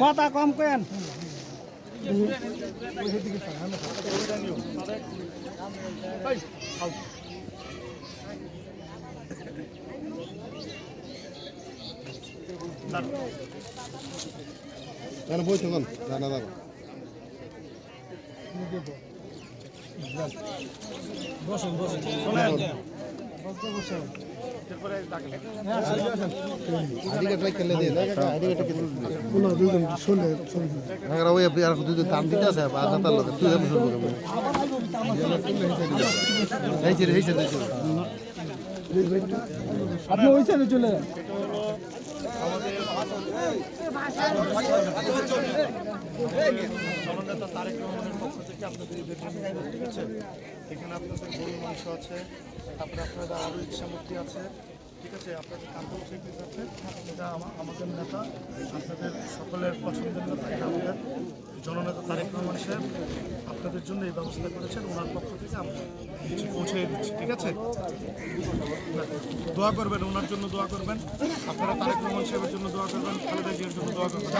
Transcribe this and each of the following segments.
কথা কম কেন? দাঁড়া বইছো কোন? দাঁড়া শুনে শুনে হ্যাঁ আপনি ওই সাইডে চলে যান। থেকে আপনাদের এখানে আপনাদের গরু মাংস আছে তারপরে আপনাদের আরও ইচ্ছামূর্তি আছে ঠিক আছে, আপনাদের আছে এটা আমাদের নেতা, আপনাদের সকলের পছন্দের নেতা, এটা আমাদের জননেতা তারেক রহমান সাহেব আপনাদের জন্য এই ব্যবস্থা করেছেন। ওনার পক্ষ থেকে আমরা পৌঁছে দিচ্ছি, ঠিক আছে? দোয়া করবেন, ওনার জন্য দোয়া করবেন। আপনারা তারেক রহমান সাহেবের জন্য দোয়া করবেন, খালেদা জিয়ার জন্য দোয়া করবেন।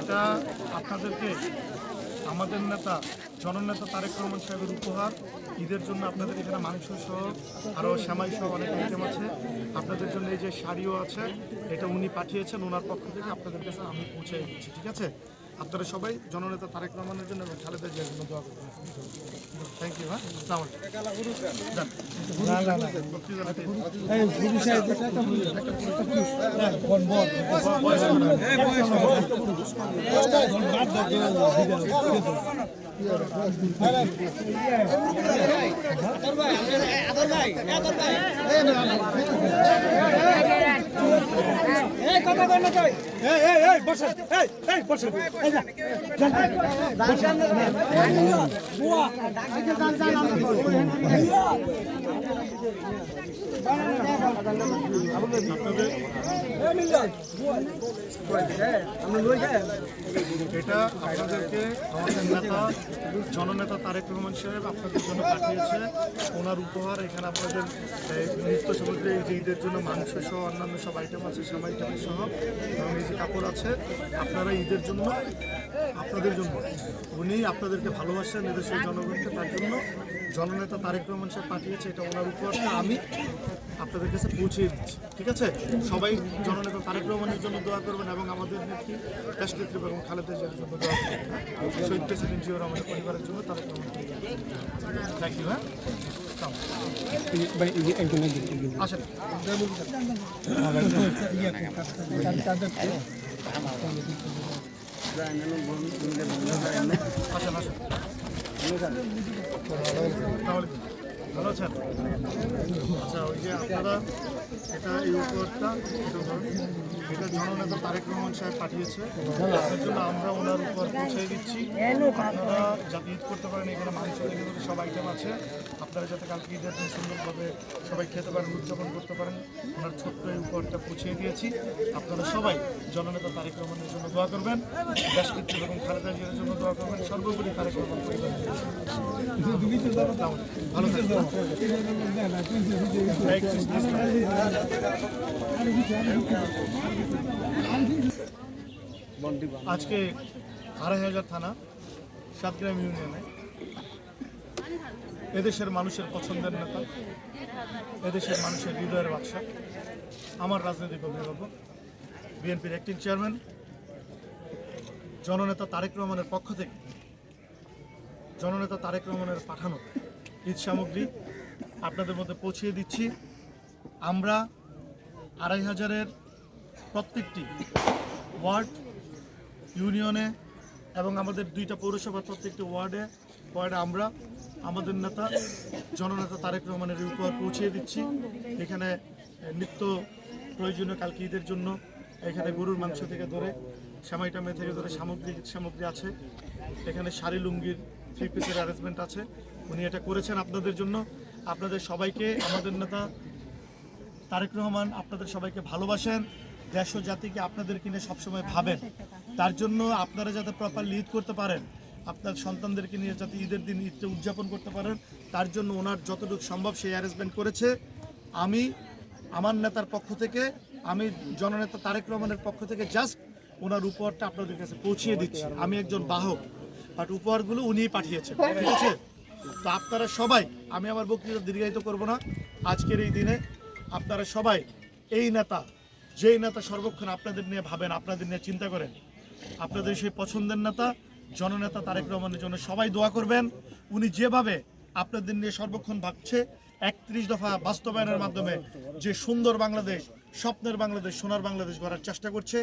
এটা আপনাদেরকে আমাদের নেতা, জননেতা তারেক রহমান সাহেবের উপহার। ঈদের জন্য আপনাদের এখানে মাংস সহ আরও শ্যামাই সহ অনেক আইটেম আছে। আপনাদের জন্য এই যে শাড়িও আছে, এটা উনি পাঠিয়েছেন, ওনার পক্ষ থেকে আপনাদের কাছে আমি পৌঁছে দিচ্ছি, ঠিক আছে? আপনারা সবাই জননেতা তারেক রহমানের জন্য এবং খালেদা জিয়ার জন্য দোয়া করবেন থ্যাংক ইউ হ্যাঁ কথা বল না তুই এই এই এই বসে এই এই বসে এটা আপনাদেরকে আমাদের নেতা, জননেতা তারেক রহমান সাহেব আপনাদের জন্য পাঠিয়েছে। ওনার উপহার, এখানে আপনাদের নিত্য সমুদ্রে এই যে ঈদের জন্য মাংস সহ অন্যান্য সব আইটেম আছে সব আইটেম সহ, এবং এই যে কাপড় আছে, আপনারা ঈদের জন্য আপনাদের জন্য। উনি আপনাদেরকে ভালোবাসেন এদেশের জনগণকে তার জন্য জননেতা তারেক রহমান সাহেব পাঠিয়েছে এটা ওনার উপহারটা আমি আপনাদের কাছে পৌঁছে দিচ্ছি ঠিক আছে? সবাই জননেতা তারেক রহমানের জন্য দোয়া করবেন এবং আমাদের নেত্রী রাষ্ট্রনেত্রী এবং খালেদা জিয়ার জন্য দোয়া করবেন। শহীদ প্রেসিডেন্ট জিওর আমাদের পরিবারের জন্য তারেক রহমান থ্যাংক ইউ হ্যাঁ আসেন আসেন আসসালামু আলাইকুম। ভালো আছেন? আচ্ছা ওই যে আপনারা এটা এই উপহারটা, এটা জননেতা তারেক রহমান সাহেব পাঠিয়েছে। তার জন্য আমরা ওনার উপহার পৌঁছে দিচ্ছি। আপনারা যাতে ঈদ করতে পারেন, এখানে মাংস থেকে সব আইটেম আছে, আপনারা যাতে কালকে ঈদের দিন সুন্দরভাবে সবাই খেতে পারেন, উদযাপন করতে পারেন, ওনার ছোট্ট এই উপহারটা পৌঁছে দিয়েছি। আপনারা সবাই জননেতা তারেক রহমানের জন্য দোয়া করবেন দেশকৃত্য এবং খালেদা জিয়ার জন্য দোয়া করবেন, সর্বোপরি তারেক রহমান পরিবারের ভালো থাকবেন. আজকে আড়াই হাজার থানা, সাতগ্রাম ইউনিয়নে। এদেশের মানুষের পছন্দের নেতা, এদেশের মানুষের হৃদয়ের বাদশা, আমার রাজনৈতিক অভিভাবক, বিএনপির অ্যাক্টিং চেয়ারম্যান জননেতা তারেক রহমানের পক্ষ থেকে, জননেতা তারেক রহমানের পাঠানো। ঈদ সামগ্রী আপনাদের মধ্যে পৌঁছিয়ে দিচ্ছি। আমরা আড়াই হাজারের প্রত্যেকটি ওয়ার্ড ইউনিয়নে এবং আমাদের দুইটা পৌরসভার প্রত্যেকটি ওয়ার্ডে ওয়ার্ডে আমরা, আমাদের নেতা, জননেতা তারেক রহমানের এই উপহার পৌঁছিয়ে দিচ্ছি। এখানে নিত্য প্রয়োজনীয় কালকে ঈদের জন্য এখানে গরুর মাংস থেকে ধরে সেমাই টামে থেকে ধরে সামগ্রী সামগ্রী আছে। এখানে শাড়ি লুঙ্গির থ্রি পিসের অ্যারেঞ্জমেন্ট আছে। উনি এটা করেছেন আপনাদের জন্য। আপনাদের সবাইকে, আমাদের নেতা তারেক রহমান আপনাদের সবাইকে ভালোবাসেন। দেশ ও জাতিকে আপনাদের কিনে সবসময় ভাবেন। তার জন্য আপনারা যাতে প্রপার লিড করতে পারেন, আপনার সন্তানদেরকে নিয়ে যাতে ঈদের দিন ঈদটা উদযাপন করতে পারেন, তার জন্য ওনার যতটুকু সম্ভব সেই অ্যারেঞ্জমেন্ট করেছে। আমি, আমার নেতার পক্ষ থেকে, আমি জননেতা তারেক রহমানের পক্ষ থেকে জাস্ট ওনার উপহারটা আপনাদের কাছে পৌঁছিয়ে দিচ্ছি। আমি একজন বাহক। বাট উপহারগুলো উনিই পাঠিয়েছেন। ঠিক আছে তো আপনারা সবাই, আমি আমার বক্তৃতা দীর্ঘায়িত করব না। আজকের এই দিনে আপনারা সবাই, এই নেতা, যেই নেতা সর্বক্ষণ আপনাদের নিয়ে ভাবেন, আপনাদের নিয়ে চিন্তা করেন, আপনাদের সেই পছন্দের নেতা, জননেতা তারেক রহমানের জন্য সবাই দোয়া করবেন। উনি যেভাবে আপনাদের নিয়ে সর্বক্ষণ ভাবছে, একত্রিশ দফা বাস্তবায়নের মাধ্যমে যে সুন্দর বাংলাদেশ, স্বপ্নের বাংলাদেশ, সোনার বাংলাদেশ গড়ার চেষ্টা করছে,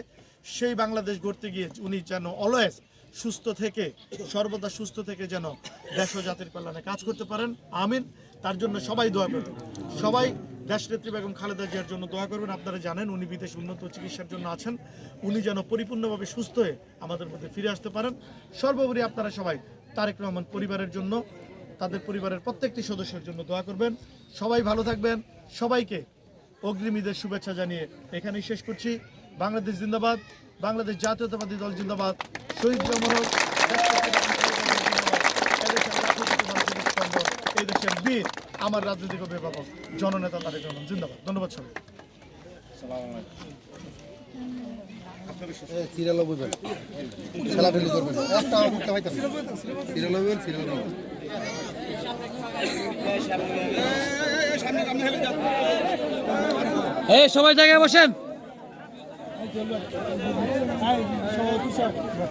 সেই বাংলাদেশ গড়তে গিয়ে উনি যেন অলওয়েজ সুস্থ থেকে, সর্বদা সুস্থ থেকে যেন দেশ ও জাতির কল্যাণে কাজ করতে পারেন। আমিন। তার জন্য সবাই দোয়া করবেন। সবাই দেশনেত্রী বেগম খালেদা জিয়ার জন্য দোয়া করবেন। আপনারা জানেন, উনি বিদেশ উন্নত চিকিৎসার জন্য আছেন। উনি যেন পরিপূর্ণভাবে সুস্থ হয়ে আমাদের মধ্যে ফিরে আসতে পারেন। সর্বোপরি আপনারা সবাই তারেক রহমান পরিবারের জন্য, তাদের পরিবারের প্রত্যেকটি সদস্যের জন্য দোয়া করবেন। সবাই ভালো থাকবেন। সবাইকে অগ্রিম ঈদের শুভেচ্ছা জানিয়ে এখানেই শেষ করছি। বাংলাদেশ জিন্দাবাদ বাংলাদেশ জাতীয়তাবাদী দল জিন্দাবাদ শহীদ জমরক এই দেশের বীর আমার রাজনৈতিক অভিভাবক জননেতা তারেক রহমান জিন্দাবাদ ধন্যবাদ সবাই সবাই জায়গায় বসেন। 哎兄弟不像我哥